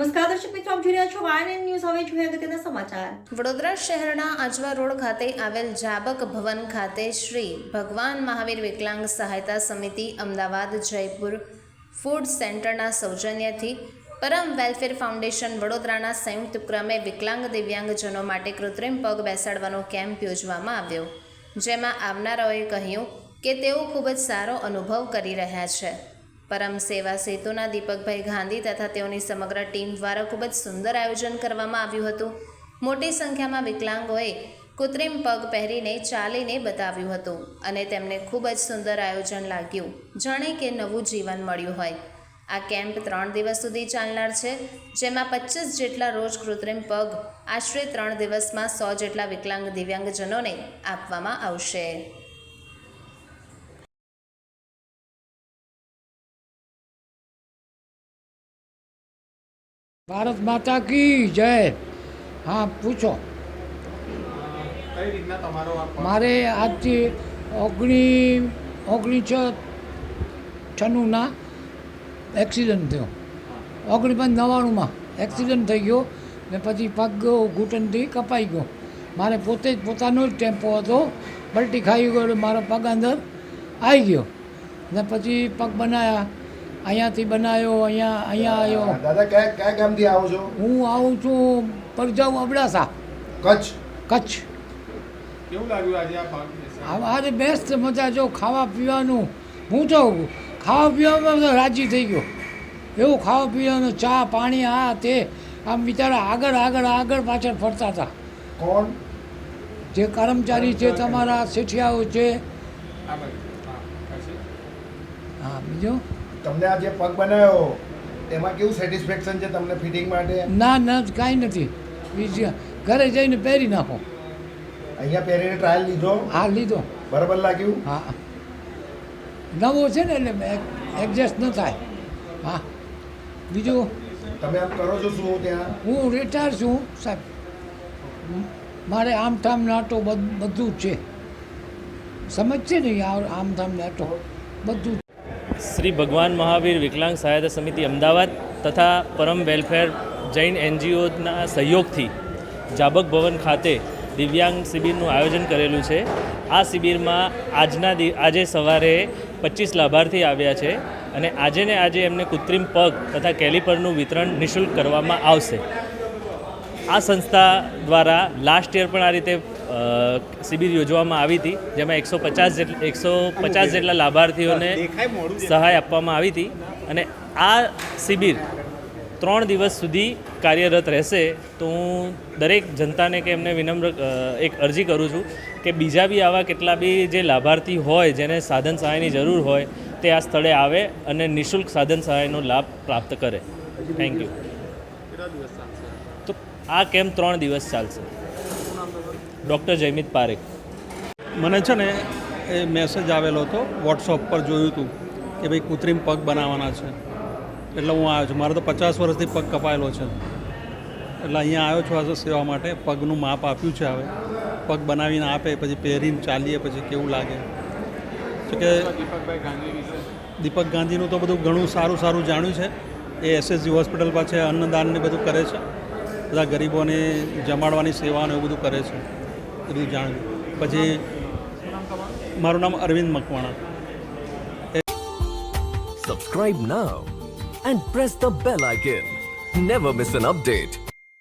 દર્શક મિત્રો, આપ જોઈ રહ્યા છો વાયન ન્યૂઝ હવે જોઈએ અગત્યના સમાચાર. વડોદરા શહેરના આજવા રોડ ખાતે આવેલ જાબક ભવન ખાતે શ્રી ભગવાન મહાવીર વિકલાંગ સહાયતા સમિતિ અમદાવાદ જયપુર ફૂડ સેન્ટરના સૌજન્યથી પરમ વેલફેર ફાઉન્ડેશન વડોદરાના સંયુક્ત ઉપક્રમે વિકલાંગ દિવ્યાંગજનો માટે કૃત્રિમ પગ બેસાડવાનો કેમ્પ યોજવામાં આવ્યો, જેમાં આવનારાઓએ કહ્યું કે તેઓ ખૂબ જ સારો અનુભવ કરી રહ્યા છે. પરમ સેવા સેતુના દીપકભાઈ ગાંધી તથા તેઓની સમગ્ર ટીમ દ્વારા ખૂબ જ સુંદર આયોજન કરવામાં આવ્યું હતું. મોટી સંખ્યામાં વિકલાંગોએ કૃત્રિમ પગ પહેરીને ચાલીને બતાવ્યું હતું અને તેમને ખૂબ જ સુંદર આયોજન લાગ્યું. જાણે કે નવું જીવન મળ્યું હોય. આ કેમ્પ ત્રણ દિવસ સુધી ચાલનાર છે, જેમાં પચીસ જેટલા રોજ કૃત્રિમ પગ, આશરે ત્રણ દિવસમાં સો જેટલા વિકલાંગ દિવ્યાંગજનોને આપવામાં આવશે. ભારત માતા કી જય. હા, પૂછો. મારે આજથી ઓગણી, ઓગણીસો છન્નુંના એક્સિડન્ટ થયો. ઓગણીસ નવ્વાણુંમાં એક્સિડન્ટ થઈ ગયો ને પછી પગ ઘૂંટણથી કપાઈ ગયો. મારે પોતે જ પોતાનો જ ટેમ્પો હતો. પલટી ખાઈ ગયો એટલે મારો પગ અંદર આવી ગયો. ને પછી પગ બનાવ્યા અહીંયાથી બનાવ્યો અહીંયા અહીંયા આવ્યો. દાદા કયા કયા ગામથી આવો છો? હું આવું છું પરજાઉ અબડાસા. કચ્છ? કચ્છ. કેવું લાગ્યું આજે આ આજે બેસ્ટ મજા જો ખાવા પીવાનું. હું તો ખાવા પીવામાં રાજી થઈ ગયો. એવું ખાવા પીવાનું ચા પાણી આ તે આમ બિચારા આગળ આગળ આગળ પાછળ ફરતા હતા. કોણ? જે કર્મચારી છે તમારા શેઠિયાઓ છે. હા બીજું? તમને આ જે પગ બનાવ્યો એમાં કેવું સેટિસ્ફેક્શન છે તમને ફિટિંગ માટે? ના ના કાંઈ નથી. બીજું ઘરે જઈને પહેરી નાખો. અહીંયા પહેરીને ટ્રાયલ લીધો? હા લીધો. બરાબર લાગ્યું? હા. નવો છે ને એટલે એડજસ્ટ ન થાય. હા. બીજું? તમે આમ કરો છો શું ત્યાં? હું રિટાયર છું સાહેબ. મારે આમ થામ નાટો બધું જ છે. સમજ છે ને આ આમ થામ નાટો. બધું જ. શ્રી ભગવાન મહાવીર વિકલાંગ સહાયતા સમિતિ અમદાવાદ તથા પરમ વેલફેર જૈન એનજીઓના સહયોગથી જાબક ભવન ખાતે દિવ્યાંગ શિબિરનું આયોજન કરેલું છે. આ શિબિરમાં આજના દિ, આજે સવારે પચીસ લાભાર્થી આવ્યા છે અને આજે ને આજે એમને કૃત્રિમ પગ તથા કેલિપરનું વિતરણ નિઃશુલ્ક કરવામાં આવશે. આ સંસ્થા દ્વારા લાસ્ટ યર પણ આ રીતે શિબિર યોજવામાં આવી હતી જેમાં એકસો પચાસ જેટલા એકસો પચાસ જેટલા લાભાર્થીઓને સહાય આપવામાં આવી હતી અને આ શિબિર ત્રણ દિવસ સુધી કાર્યરત રહેશે તો હું દરેક જનતાને કે એમને વિનમ્ર એક અરજી કરું છું કે બીજા બી આવા કેટલા બી જે લાભાર્થી હોય જેને સાધન સહાયની જરૂર હોય તે આ સ્થળે આવે અને નિઃશુલ્ક સાધન સહાયનો લાભ પ્રાપ્ત કરે. થેન્ક યુ તો આ કેમ્પ ત્રણ દિવસ ચાલશે? ડૉક્ટર જયમિત પારેખ. મને છે ને એ મેસેજ આવેલો હતો વોટ્સઅપ પર જોયું હતું કે ભાઈ કૃત્રિમ પગ બનાવવાના છે. એટલે હું આવ્યો છું મારે તો પચાસ વર્ષથી પગ કપાયેલો છે. એટલે અહીંયા આવ્યો છું આજે સેવા માટે, પગનું માપ આપ્યું છે હવે. પગ બનાવીને આપે, પછી પહેરીને ચાલીએ, પછી કેવું લાગે. તો કે દીપક ગાંધીનું તો બધું ઘણું સારું સારું જાણ્યું છે. એ એસએસજી હોસ્પિટલ પાસે અન્નદાનને બધું કરે છે. બધા ગરીબોને જમાડવાની સેવાને એવું બધું કરે છે. બધું જાણ્યું પછી મારું નામ Arvind Makwana Subscribe now and press the bell icon. Never miss an update.